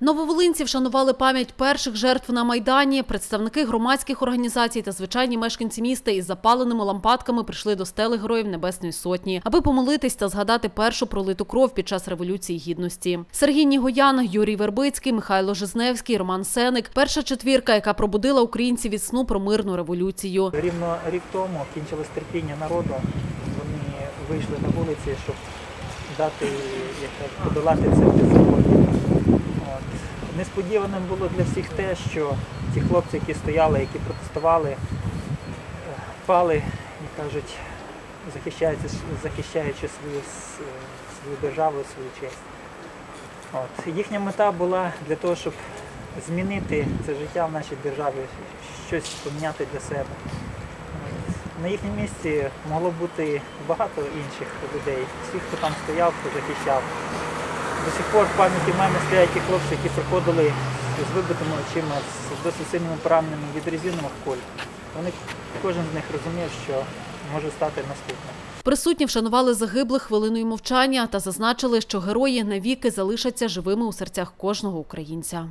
Нововолинці вшанували пам'ять перших жертв на майдані. Представники громадських організацій та звичайні мешканці міста із запаленими лампадками прийшли до стели героїв Небесної Сотні, аби помолитись та згадати першу пролиту кров під час революції гідності. Сергій Нігоян, Юрій Вербицький, Михайло Жизневський, Роман Сеник перша четвірка, яка пробудила українців від сну про мирну революцію. Рівно рік тому кінчилось терпіння народу. Вони вийшли на вулиці, щоб дати, як подолати це беззаконня. Несподіваним було для всіх те, що ті хлопці, які стояли, які протестували, е, пали, як кажуть, захищаючи, захищаючи свою, свою державу, свою честь. От. Їхня мета була для того, щоб змінити це життя в нашій державі, щось поміняти для себе. На їхньому місці могло бути багато інших людей, всіх, хто там стояв, хто захищав. До сих пор в пам'яті в стоять ті хлопці, які приходили з вибитими очима, з досить сильними пораненнями від резинових коль. Вони кожен з них розуміє, що може стати наступним. Присутні вшанували загиблих хвилиною мовчання та зазначили, що герої навіки залишаться живими у серцях кожного українця.